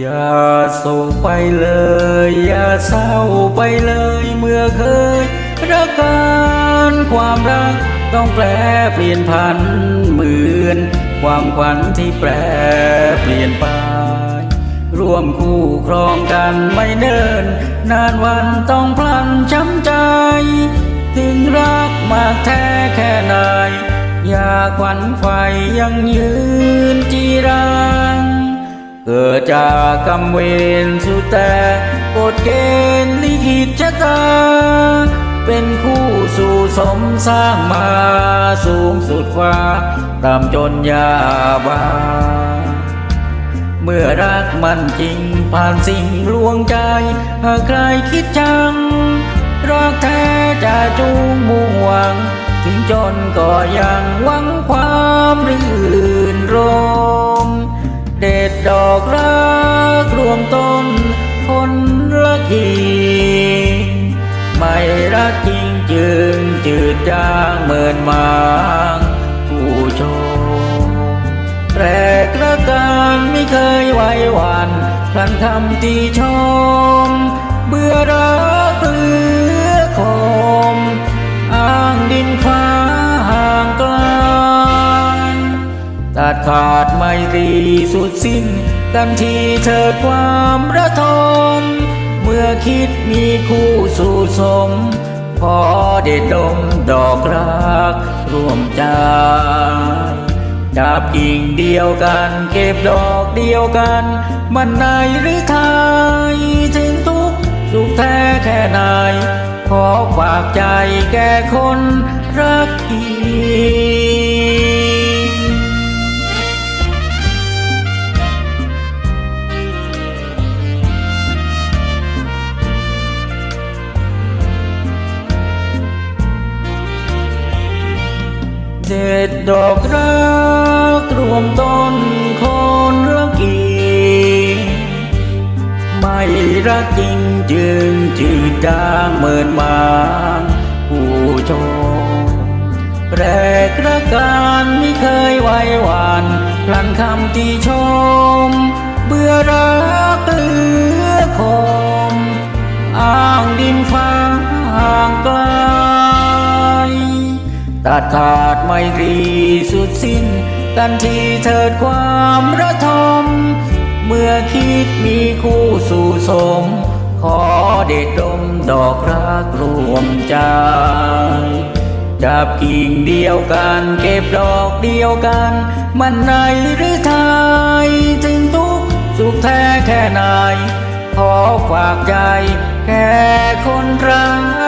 อย่าโศกไปเลย อย่าเศร้าไปเลย เมื่อเคยรักกันความรักต้องแปลเปลี่ยนพันเหมือน ความขวัญที่แปรเปลี่ยนไป ร่วมคู่ครองกันไม่เนิน นานวันต้องพลันช้ำใจ ถึงรักมากแท้แค่ไหนอย่าขวัญไฟยังยืนจีรัง กิดจากกรรมเวรสุดแต่กฎเกณฑ์ลิขิตชะตา เป็นคู่สู่สมสร้างมาสูงสุดฟ้าตามจนยาบา เมื่อรักมันจริงผ่านสิ่งลวงใจ หากใครคิดจัง รักแท้จะจูงมุ่งหวัง ถึงจนก็ยังหวังความรื่นรม เด็ดดอกรักรวมต้นคนละทีไม่รักจริงจึงจืดจางเหมือนมางผู้ชมแปลกละการไม่เคยไหวหวันพลันคำที่ชม เบื่อรัก ตัดขาดไม่รีสุดสิ้น กันทีเถิดความระทม เมื่อคิดมีคู่สู่สม พอเด็ดดมดอกรักร่วมใจจับกิ่งเดียวกัน เก็บดอกเดียวกัน มันในหรือไทยถึงทุกสุขแท้แค่ไหนขอฝากใจแก่คนรักจริ เด็ดดอกรักรวมต้นคนละกีไม่รักจริงจึงจืดจางเหมือนมางผู้ชมแปลกระการไม่เคยไหวหวานพลันคำที่ชม เบื่อรักเหลือคมอ้างดินฟ้าห่างไกลตัดขาด ไม่ตรีสุดสิ้น กันทีเถิดความระทม เมื่อคิดมีคู่สู่สม ขอเด็ดดมดอกรักรวมใจจับกิ่งเดียวกัน เก็บดอกเดียวกัน มันในหรือไทยถึงทุกสุขแท้แค่ไหนขอฝากใจแค่คนรัก